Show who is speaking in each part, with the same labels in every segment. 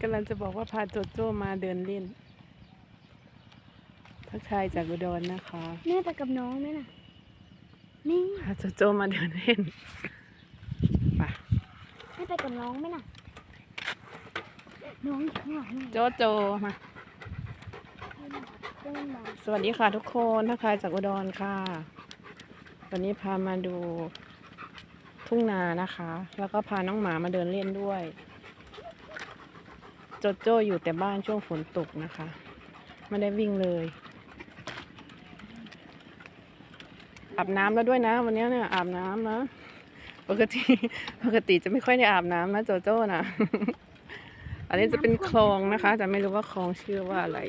Speaker 1: กำลังจะบอกว่าพาโจโจ้มาเดินเล่น ทักทายจากอุดรนะคะ
Speaker 2: แม่ไปกับน้องไหมน่ะ นี่
Speaker 1: พาโจโจ้มาเดินเล่นไป
Speaker 2: แม่ไปกับน้องไหมน่ะ น้องอยู่ข้างหลังนี่
Speaker 1: โจโจมา
Speaker 2: เดินมา
Speaker 1: สวัสดีค่ะทุกคนทักทายจากอุดรค่ะ วันนี้พามาดูทุ่งนานะคะ แล้วก็พาน้องหมามาเดินเล่นด้วยโจโจ้อยู่แต่บ้านช่วงฝนตกนะคะ ไม่ได้วิ่งเลยอาบน้ำแล้วด้วยนะ วันนี้เนี่ยอาบน้ำนะปกติปกติจะไม่ค่อยได้อาบน้ำนะโจโจ้นะอันนี้จะเป็นคลองนะคะแต่ไม่รู้ว่าคลองชื่อว่าอะไร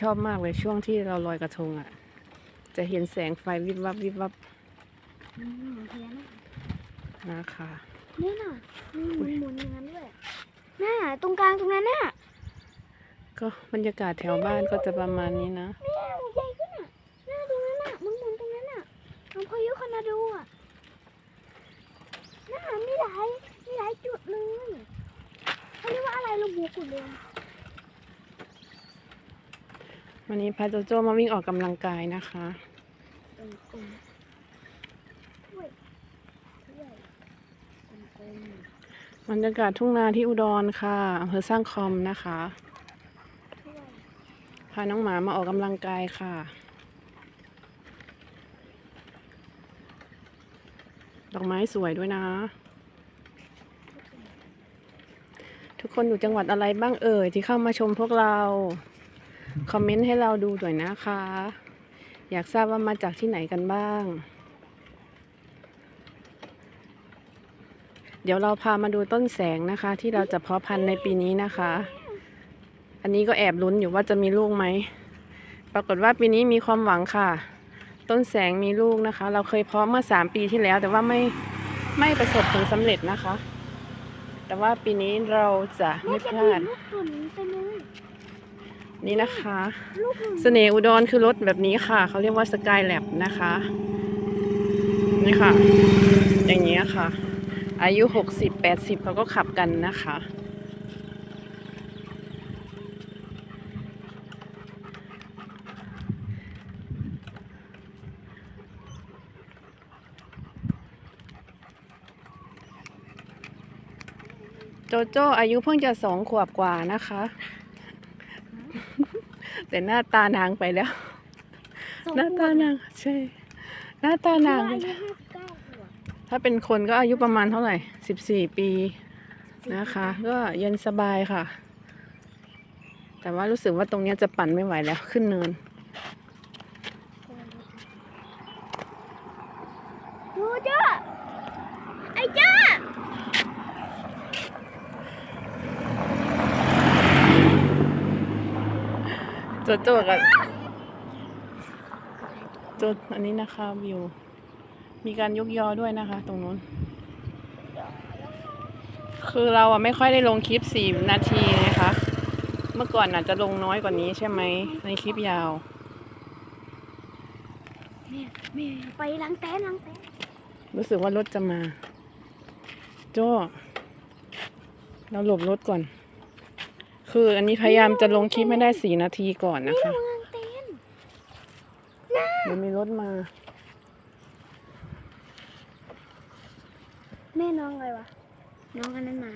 Speaker 1: ชอบมากเลยช่วงที่เราลอยกระทงอะ่ะ จะเห็นแสงไฟวิบวับวิบวับ
Speaker 2: อืมเพี้ยนอะ
Speaker 1: นะคะ
Speaker 2: นี่น่ะมีหมุนหมุนๆอย่างนั้นด้วย น่าตรงกลางตรงนั้นน่ะ
Speaker 1: ก็บรรยากาศแถวบ้านก็จะประมาณนี้นะ
Speaker 2: เนี่ยมันใหญ่ขึ้นอะน่าตรงนั้นน่ะหมุนหมุนๆตรงนั้นน่ะลองพายุคอนาโดอะน่ามีหลายมีหลายจุดเลยเขาเรียกว่าอะไรลูกบุกุดเลย
Speaker 1: วันนี้พาโจโจมาวิ่งออกกำลังกายนะคะ
Speaker 2: กลมกลมถ้วยถ้วยกลมกลม
Speaker 1: บรรยากาศทุ่งนาที่อุดรค่ะอำเภอสร้างคอมนะคะ พาน้องหมามาออกกำลังกายค่ะ ดอกไม้สวยด้วยนะ ทุกคนอยู่จังหวัดอะไรบ้างเอ่ยที่เข้ามาชมพวกเรา คอมเมนต์ให้เราดูหน่อยนะคะ อยากทราบว่ามาจากที่ไหนกันบ้าง เดี๋ยวเราพามาดูต้นแสงนะคะ ที่เราจะเพาะพันธุ์ในปีนี้นะคะ อันนี้ก็แอบลุ้นอยู่ว่าจะมีลูกไหม ปรากฏว่าปีนี้มีความหวังค่ะ ต้นแสงมีลูกนะคะ เราเคยเพาะเมื่อสามปีที่แล้ว แต่ว่าไม่ไม่ประสบผลสำเร็จนะคะ แต่ว่าปีนี้เราจะไม่พลาด
Speaker 2: ลูกตุ่นเต็มเลย
Speaker 1: นี่นะคะ
Speaker 2: ลูกตุ่น
Speaker 1: เสน่ห์อุดรคือรถแบบนี้ค่ะ เขาเรียกว่าสกายแลบนะคะ นี่ค่ะ อย่างนี้ยค่ะ อายุ 60 80เขาก็ขับกันนะคะ โจโจ้อายุเพิ่งจะสองขวบกว่านะคะ แต่หน้าตานางไปแล้ว
Speaker 2: สอง
Speaker 1: หน้าตานางใช่ หน้าตานาง
Speaker 2: อายุห้าสิบเก้าขวบ
Speaker 1: ถ้าเป็นคนก็อายุประมาณเท่าไหร่สิบสี่ปีนะคะ ก็เย็นสบายค่ะ แต่ว่ารู้สึกว่าตรงเนี้ยจะปั่นไม่ไหวแล้วขึ้นเนิน
Speaker 2: ดูจ้าไอ้จ้า
Speaker 1: โจโจ้กับโจอันนี้นะคะวิว มีการยกยอด้วยนะคะ ตรงนู้น คือเราอะไม่ค่อยได้ลงคลิปสี่นาทีนะคะ เมื่อก่อนอาจจะลงน้อยกว่านี้ใช่ไหม ในคลิปยาว
Speaker 2: แม่แม่ไปล้างแต้นล้างแต้น
Speaker 1: รู้สึกว่ารถจะมา โจ้ เราหลบรถก่อน คืออันนี้พยายามจะลงคลิปไม่ได้สี่นาทีก่อนนะคะ
Speaker 2: ล้างแต้น
Speaker 1: เดี๋ยวมีรถมา
Speaker 2: แม่น้องอะไรวะ น้องอันนั้นมา